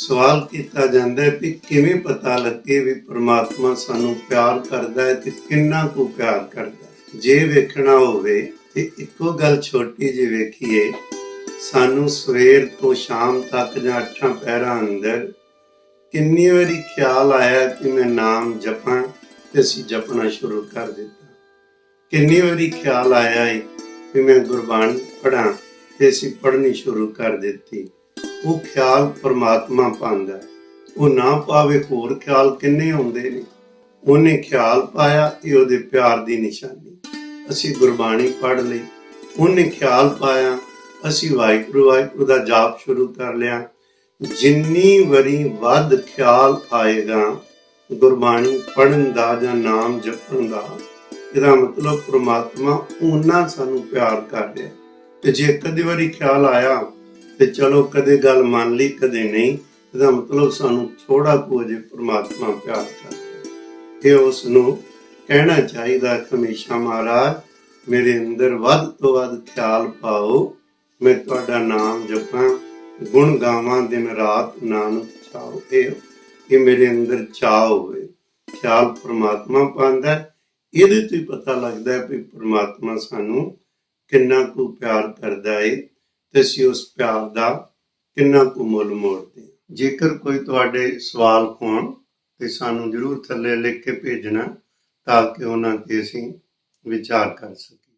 ਸਵਾਲ ਕੀਤਾ ਜਾਂਦਾ ਹੈ ਕਿ ਕਿਵੇਂ ਪਤਾ ਲੱਗੇ ਵੀ ਪ੍ਰਮਾਤਮਾ ਸਾਨੂੰ ਪਿਆਰ ਕਰਦਾ ਹੈ ਤੇ ਕਿੰਨਾ ਕੁ ਪਿਆਰ ਕਰਦਾ ਹੈ? ਜੇ ਵੇਖਣਾ ਹੋਵੇ ਤੇ ਇੱਕੋ ਗੱਲ ਛੋਟੀ ਜਿਹੀ ਵੇਖੀਏ, ਸਾਨੂੰ ਸਵੇਰ ਤੋਂ ਸ਼ਾਮ ਤੱਕ ਜਾਂ ਅੱਠਾਂ ਪਹਿਰਾਂ ਅੰਦਰ ਕਿੰਨੀ ਵਾਰੀ ਖਿਆਲ ਆਇਆ ਕਿ ਮੈਂ ਨਾਮ ਜਪਾਂ ਤੇ ਅਸੀਂ ਜਪਣਾ ਸ਼ੁਰੂ ਕਰ ਦਿੱਤਾ। ਕਿੰਨੀ ਵਾਰੀ ਖਿਆਲ ਆਇਆ ਹੈ ਕਿ ਮੈਂ ਗੁਰਬਾਣੀ ਪੜਾਂ ਤੇ ਅਸੀਂ ਪੜ੍ਹਨੀ ਸ਼ੁਰੂ ਕਰ ਦਿੱਤੀ। ਉਹ ਖਿਆਲ ਪਰਮਾਤਮਾ ਪਾਉਂਦਾ ਹੈ। ਉਹ ਨਾ ਪਾਵੇ ਹੋਰ ਖਿਆਲ ਕਿੰਨੇ ਆਉਂਦੇ ਨੇ। ਉਹਨੇ ਖਿਆਲ ਪਾਇਆ, ਇਹ ਉਹਦੇ ਪਿਆਰ ਦੀ ਨਿਸ਼ਾਨੀ। ਅਸੀਂ ਗੁਰਬਾਣੀ ਪੜ੍ਹ ਲਈ। ਉਹਨੇ ਖਿਆਲ ਪਾਇਆ, ਅਸੀਂ ਵਾਹਿਗੁਰੂ ਵਾਹਿਗੁਰੂ ਦਾ ਜਾਪ ਸ਼ੁਰੂ ਕਰ ਲਿਆ। ਜਿੰਨੀ ਵਰੀ ਵੱਧ ਖਿਆਲ ਆਏਗਾ, ਗੁਰਬਾਣੀ ਪੜ੍ਹਨ ਦਾ ਜਾਂ ਨਾਮ ਜਪਣ ਦਾ, ਇਹਦਾ ਮਤਲਬ ਪ੍ਰਮਾਤਮਾ ਉਹਨਾਂ ਸਾਨੂੰ ਪਿਆਰ ਕਰ ਰਿਹਾ ਤੇ ਜੇ ਕਦੇ ਵਾਰੀ ਖਿਆਲ ਆਇਆ ਤੇ ਚਲੋ ਕਦੇ ਗੱਲ ਮੰਨ ਲਈ, ਕਦੇ ਨਹੀਂ, ਇਹਦਾ ਮਤਲਬ ਸਾਨੂੰ ਥੋੜਾ ਕੁ ਜੇ ਪ੍ਰਮਾਤਮਾ ਪਿਆਰ ਕਰਦਾ। ਕਿ ਉਸ ਨੂੰ ਕਹਿਣਾ ਚਾਹੀਦਾ ਹਮੇਸ਼ਾ ਮਹਾਰਾਜ, ਮੇਰੇ ਅੰਦਰ ਵੱਧ ਤੋਂ ਵੱਧ ਖਿਆਲ ਪਾਓ। ਮੈਂ ਤੁਹਾਡਾ ਨਾਮ ਜਪਾਂ, ਗੁਣ ਗਾਵਾਂ, ਦਿਨ ਰਾਤ ਨਾਨਕ ਚਾਹੋ। ਇਹ ਇਹ ਮੇਰੇ ਅੰਦਰ ਚਾਹ ਹੋਵੇ। ਖਿਆਲ ਪ੍ਰਮਾਤਮਾ ਪਾਉਂਦਾ ਇਹਦੇ ਤੋਂ ਹੀ ਪਤਾ ਲੱਗਦਾ ਹੈ ਵੀ ਪ੍ਰਮਾਤਮਾ ਸਾਨੂੰ ਕਿੰਨਾ ਕੁ ਪਿਆਰ ਕਰਦਾ ਹੈ ਤੇ ਅਸੀਂ ਉਸ ਪਿਆਰ ਦਾ ਕਿੰਨਾ ਕੁ ਮੁੱਲ ਮੋੜਦੇ ਹਾਂ। ਜੇਕਰ ਕੋਈ ਤੁਹਾਡੇ ਸਵਾਲ ਹੋਣ ਤੇ ਸਾਨੂੰ ਜਰੂਰ ਥੱਲੇ ਲਿਖ ਕੇ ਭੇਜਣਾ ਤਾਂ ਕਿ ਉਹਨਾਂ ਤੇ ਅਸੀਂ ਵਿਚਾਰ ਕਰ ਸਕੀਏ